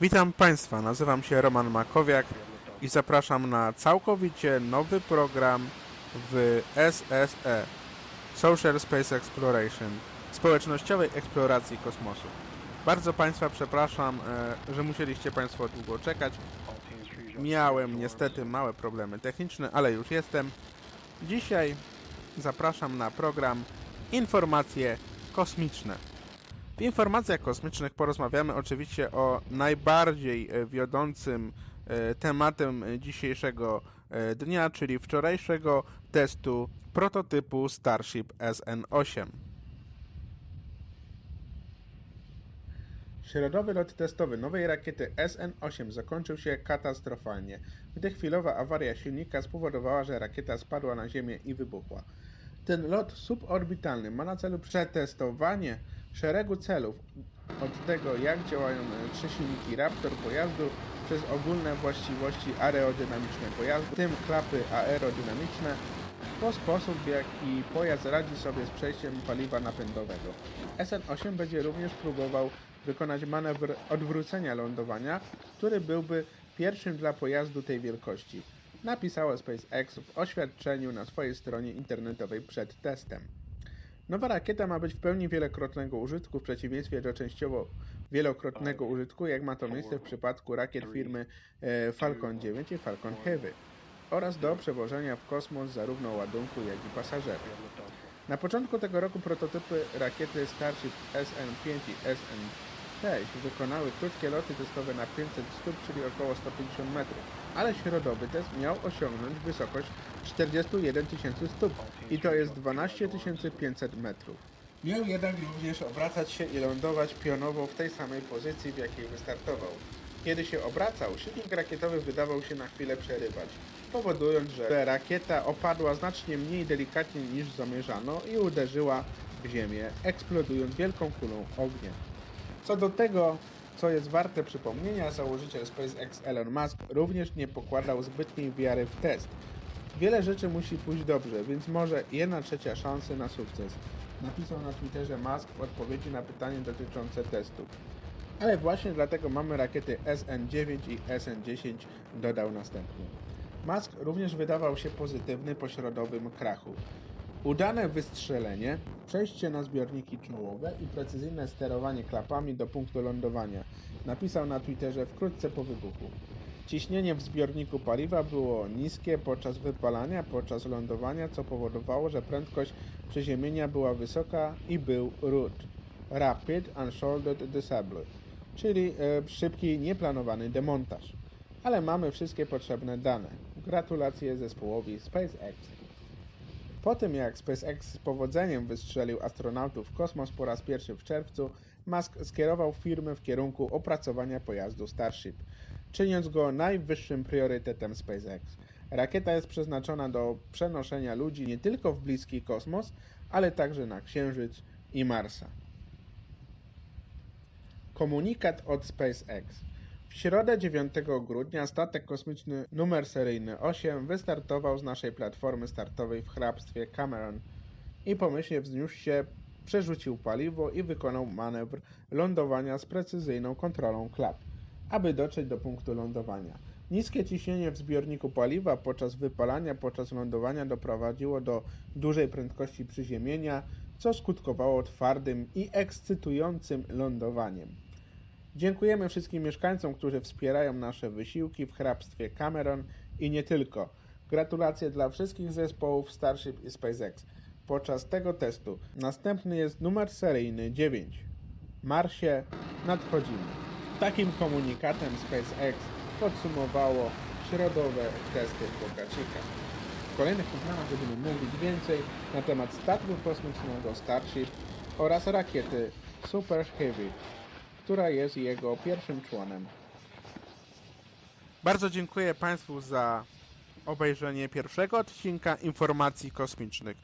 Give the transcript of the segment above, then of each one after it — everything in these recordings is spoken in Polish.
Witam Państwa, nazywam się Roman Makowiak i zapraszam na całkowicie nowy program w SSE Social Space Exploration społecznościowej eksploracji kosmosu. Bardzo Państwa przepraszam, e, że musieliście Państwo długo czekać. Miałem niestety małe problemy techniczne, ale już jestem. Dzisiaj zapraszam na program Informacje Kosmiczne. W informacjach kosmicznych porozmawiamy oczywiście o najbardziej e, wiodącym e, tematem dzisiejszego e, dnia, czyli wczorajszego testu prototypu Starship SN8. Środowy lot testowy nowej rakiety SN8 zakończył się katastrofalnie, gdy chwilowa awaria silnika spowodowała, że rakieta spadła na Ziemię i wybuchła. Ten lot suborbitalny ma na celu przetestowanie szeregu celów, od tego jak działają e, trzy silniki Raptor pojazdu, przez ogólne właściwości aerodynamiczne pojazdu, w tym klapy aerodynamiczne, po sposób w jaki pojazd radzi sobie z przejściem paliwa napędowego. SN8 będzie również próbował wykonać manewr odwrócenia lądowania, który byłby pierwszym dla pojazdu tej wielkości. Napisało SpaceX w oświadczeniu na swojej stronie internetowej przed testem. Nowa rakieta ma być w pełni wielokrotnego użytku w przeciwieństwie do częściowo wielokrotnego użytku, jak ma to miejsce w przypadku rakiet firmy e, Falcon 9 i Falcon Heavy oraz do przewożenia w kosmos zarówno ładunku, jak i pasażerów. Na początku tego roku prototypy rakiety Starship SN5 i SN6 wykonały krótkie loty testowe na 500 stóp, czyli około 150 metrów, ale środowy test miał osiągnąć wysokość 41 tysięcy stóp i to jest 12 500 metrów. Miał jednak również obracać się i lądować pionowo w tej samej pozycji, w jakiej wystartował. Kiedy się obracał, silnik rakietowy wydawał się na chwilę przerywać, powodując, że rakieta opadła znacznie mniej delikatnie niż zamierzano i uderzyła w ziemię, eksplodując wielką kulą ognia. Co do tego, co jest warte przypomnienia, założyciel SpaceX Elon Musk również nie pokładał zbytniej wiary w test. Wiele rzeczy musi pójść dobrze, więc może jedna trzecia szansy na sukces. Napisał na Twitterze Musk w odpowiedzi na pytanie dotyczące testu. Ale właśnie dlatego mamy rakiety SN9 i SN10, dodał następnie. Musk również wydawał się pozytywny po środowym krachu. Udane wystrzelenie, przejście na zbiorniki czołowe i precyzyjne sterowanie klapami do punktu lądowania, napisał na Twitterze wkrótce po wybuchu. Ciśnienie w zbiorniku paliwa było niskie podczas wypalania, podczas lądowania, co powodowało, że prędkość przeziemienia była wysoka i był RUD Rapid Unshouldered Disable, czyli e, szybki, nieplanowany demontaż. Ale mamy wszystkie potrzebne dane. Gratulacje zespołowi SpaceX. Po tym jak SpaceX z powodzeniem wystrzelił astronautów w kosmos po raz pierwszy w czerwcu, Musk skierował firmę w kierunku opracowania pojazdu Starship, czyniąc go najwyższym priorytetem SpaceX. Rakieta jest przeznaczona do przenoszenia ludzi nie tylko w bliski kosmos, ale także na Księżyc i Marsa. Komunikat od SpaceX. W środę 9 grudnia statek kosmiczny numer seryjny 8 wystartował z naszej platformy startowej w hrabstwie Cameron i pomyślnie wzniósł się, przerzucił paliwo i wykonał manewr lądowania z precyzyjną kontrolą klap, aby dotrzeć do punktu lądowania. Niskie ciśnienie w zbiorniku paliwa podczas wypalania podczas lądowania doprowadziło do dużej prędkości przyziemienia, co skutkowało twardym i ekscytującym lądowaniem. Dziękujemy wszystkim mieszkańcom, którzy wspierają nasze wysiłki w hrabstwie Cameron i nie tylko. Gratulacje dla wszystkich zespołów Starship i SpaceX. Podczas tego testu następny jest numer seryjny 9. Marsie nadchodzimy. Takim komunikatem SpaceX podsumowało środowe testy Bokacika. W kolejnych programach będziemy mówić więcej na temat statku kosmicznego Starship oraz rakiety Super Heavy, która jest jego pierwszym członem. Bardzo dziękuję Państwu za obejrzenie pierwszego odcinka informacji kosmicznych.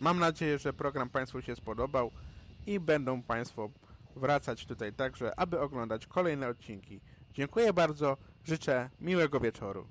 Mam nadzieję, że program Państwu się spodobał i będą Państwo wracać tutaj także, aby oglądać kolejne odcinki. Dziękuję bardzo, życzę miłego wieczoru.